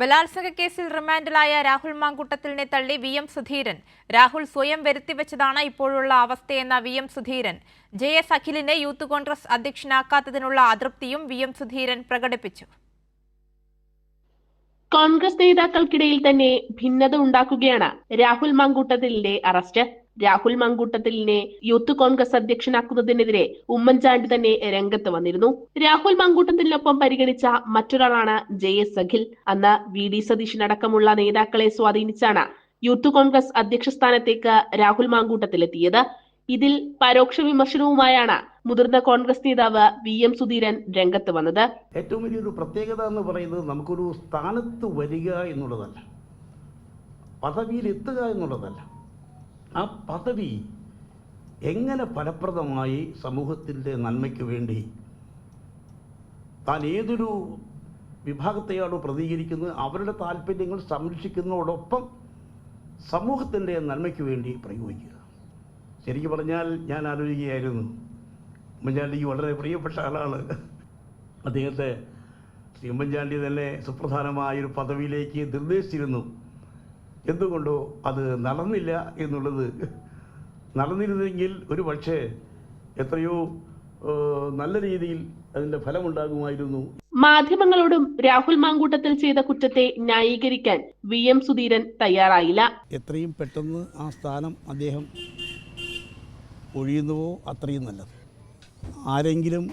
ബലാത്സംഗ കേസിൽ റിമാൻഡിലായ രാഹുൽ മാങ്കുട്ടത്തിലിനെ തള്ളി വി എം സുധീരൻ. രാഹുൽ സ്വയം വരുത്തിവെച്ചതാണ് ഇപ്പോഴുള്ള അവസ്ഥയെന്ന V M Sudheeran. J S അഖിലിനെ youth Congress അധ്യക്ഷനാക്കാത്തതിനുള്ള അതൃപ്തിയും വി എം സുധീരൻ പ്രകടിപ്പിച്ചു. കോൺഗ്രസ് നേതാക്കൾക്കിടയിൽ തന്നെ ഭിന്നത ഉണ്ടാക്കുകയാണ് രാഹുൽ മങ്കൂട്ടത്തിലിന്റെ അറസ്റ്റ്. രാഹുൽ മങ്കൂട്ടത്തിലിനെ യൂത്ത് കോൺഗ്രസ് അധ്യക്ഷനാക്കുന്നതിനെതിരെ ഉമ്മൻചാണ്ടി തന്നെ രംഗത്ത് വന്നിരുന്നു. രാഹുൽ മങ്കൂട്ടത്തിനൊപ്പം പരിഗണിച്ച മറ്റൊരാളാണ് ജെ എസ് അഖിൽ. അന്ന് വി ഡി സതീശനടക്കമുള്ള നേതാക്കളെ സ്വാധീനിച്ചാണ് യൂത്ത് കോൺഗ്രസ് അധ്യക്ഷ സ്ഥാനത്തേക്ക് രാഹുൽ മാങ്കൂട്ടത്തിലെത്തിയത്. ഇതിൽ പരോക്ഷ വിമർശനവുമായാണ് മുതിർന്ന കോൺഗ്രസ് നേതാവ് വി എം സുധീരൻ രംഗത്ത് വന്നത്. ഏറ്റവും വലിയൊരു പ്രത്യേകത എന്ന് പറയുന്നത് നമുക്കൊരു സ്ഥാനത്ത് വരിക എന്നുള്ളതല്ല. പദവിയിൽ എത്തുക എന്നുള്ളതല്ല. ആ പദവി എങ്ങനെ ഫലപ്രദമായി സമൂഹത്തിന്റെ നന്മയ്ക്ക് വേണ്ടി താൻ ഏതൊരു വിഭാഗത്തെയാണോ പ്രതികരിക്കുന്നത് അവരുടെ താല്പര്യങ്ങൾ സംരക്ഷിക്കുന്നതോടൊപ്പം സമൂഹത്തിന്റെ നന്മയ്ക്ക് വേണ്ടി പ്രയോഗിക്കുക. ശരിക്കും പറഞ്ഞാൽ ഞാൻ ആലോചിക്കുകയായിരുന്നു. ഉമ്മൻചാണ്ടിക്ക് വളരെ പ്രിയപ്പെട്ട ആളാണ്. അദ്ദേഹത്തെ ശ്രീ ഉമ്മൻചാണ്ടി തന്നെ സുപ്രധാനമായൊരു പദവിയിലേക്ക് നിർദ്ദേശിച്ചിരുന്നു. എന്തുകൊണ്ടോ അത് നടന്നില്ല എന്നുള്ളത്. നടന്നിരുന്നെങ്കിൽ ഒരു പക്ഷേ എത്രയോ നല്ല രീതിയിൽ അതിന്റെ ഫലമുണ്ടാകുമായിരുന്നു. മാധ്യമങ്ങളോടും രാഹുൽ മാങ്കൂട്ടത്തിൽ ചെയ്ത കുറ്റത്തെ ന്യായീകരിക്കാൻ വി എം സുധീരൻ തയ്യാറായില്ല. എത്രയും പെട്ടെന്ന് ആ സ്ഥാനം അദ്ദേഹം ഒഴിയുന്നുവോ അത്രയും നല്ലത്. ആരെങ്കിലും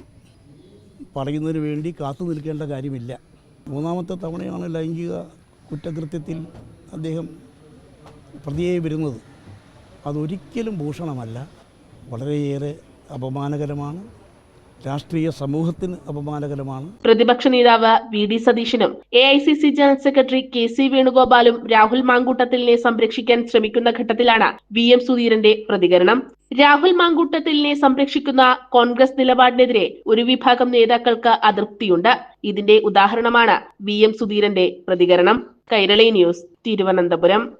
പറയുന്നതിന് വേണ്ടി കാത്തു നിൽക്കേണ്ട കാര്യമില്ല. മൂന്നാമത്തെ തവണയാണ് ലൈംഗിക കുറ്റകൃത്യത്തിൽ അദ്ദേഹം പ്രതിയായി വരുന്നത് അതൊരിക്കലും ഭൂഷണമല്ല. വളരെയേറെ അപമാനകരമാണ്. രാഷ്ട്രീയ സമൂഹത്തിന് അപമാനകരമാണ്. പ്രതിപക്ഷ നേതാവ് വി ഡി സതീശനും A I C C general secretary K C വേണുഗോപാലും Rahul മാങ്കൂട്ടത്തിലിനെ സംരക്ഷിക്കാൻ ശ്രമിക്കുന്ന ഘട്ടത്തിലാണ് വി എം സുധീരന്റെ പ്രതികരണം. രാഹുൽ മാങ്കൂട്ടത്തിലിനെ സംരക്ഷിക്കുന്ന കോൺഗ്രസ് നിലപാടിനെതിരെ ഒരു വിഭാഗം നേതാക്കൾക്ക് അതൃപ്തിയുണ്ട്. ഇതിന്റെ ഉദാഹരണമാണ് വി എം സുധീരന്റെ പ്രതികരണം. കൈരളി ന്യൂസ് തിരുവനന്തപുരം.